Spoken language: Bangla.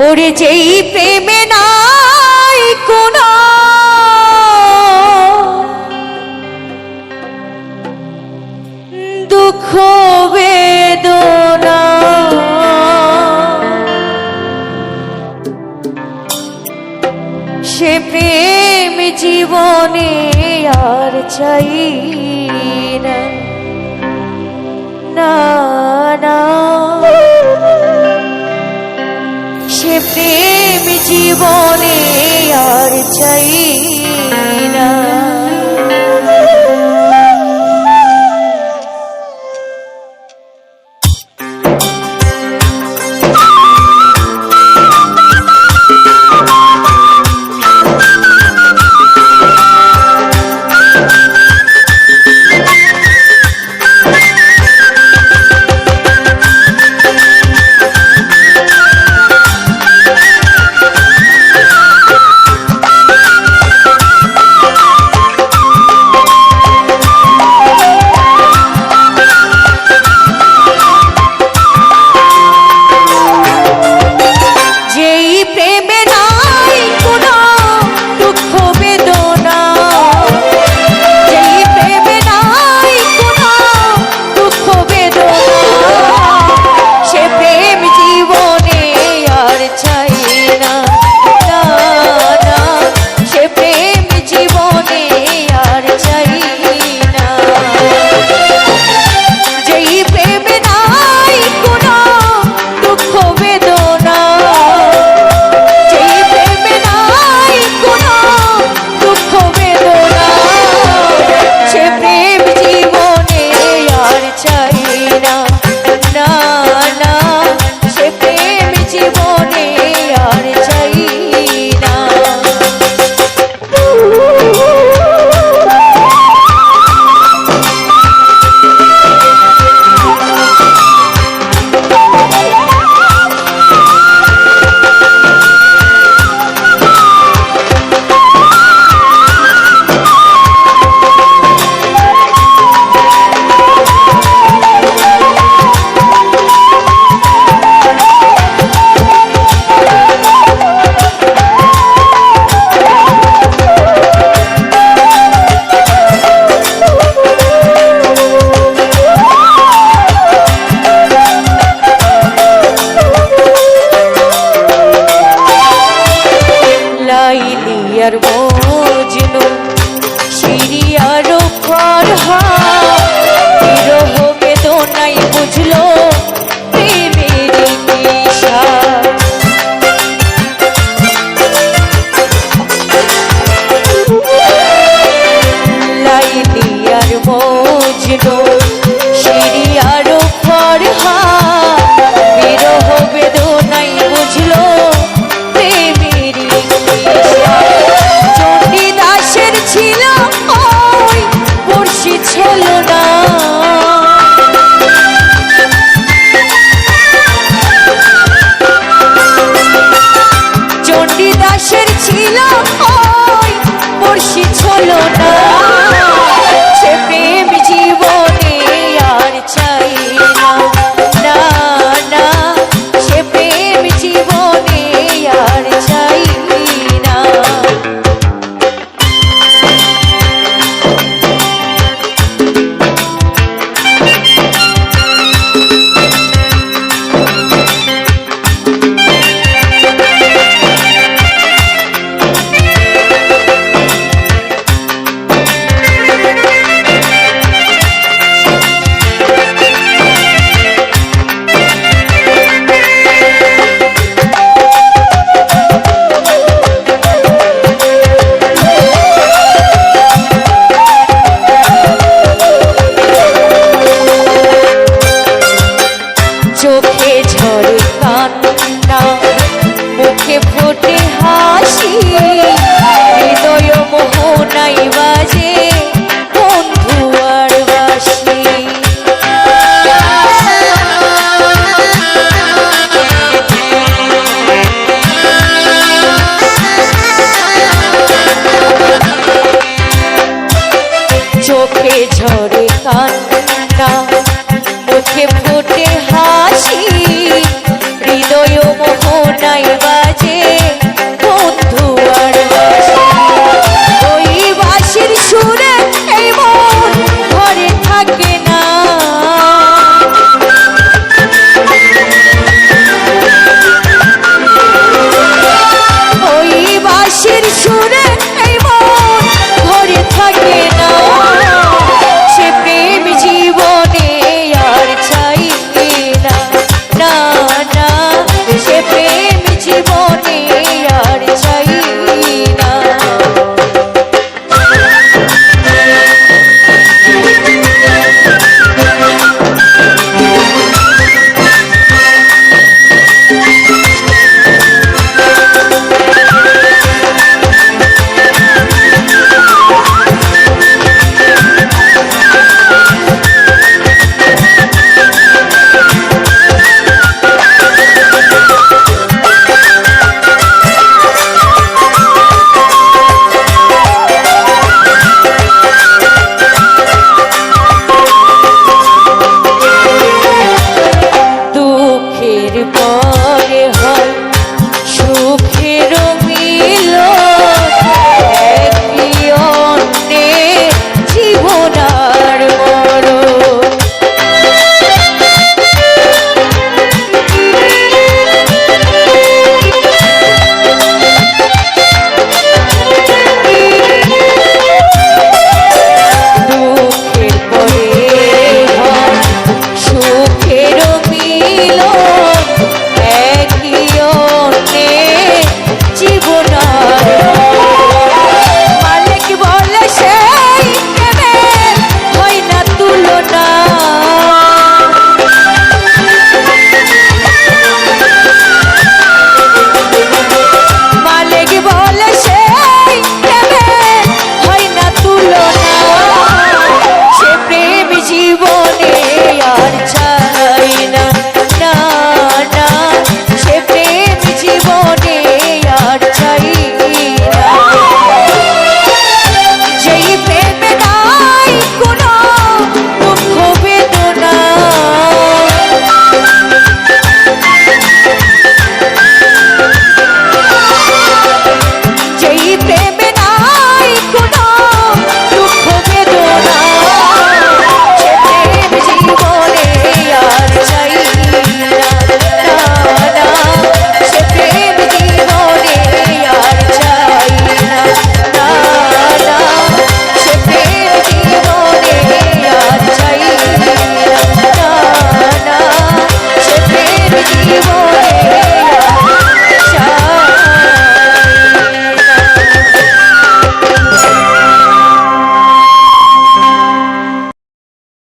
ওরে যেই প্রেমে নাই কোন। দুঃখ বেদনা। সে প্রেম জীবনে আর চাই না। সে প্রেম জীবনে আর চাই না। আর মজনু সিরিয়ার পর বিরহ বেদনাই বুঝলো মুর্শিদ ছিল না। চোখে ঝরে কান্না মুখে ফুটে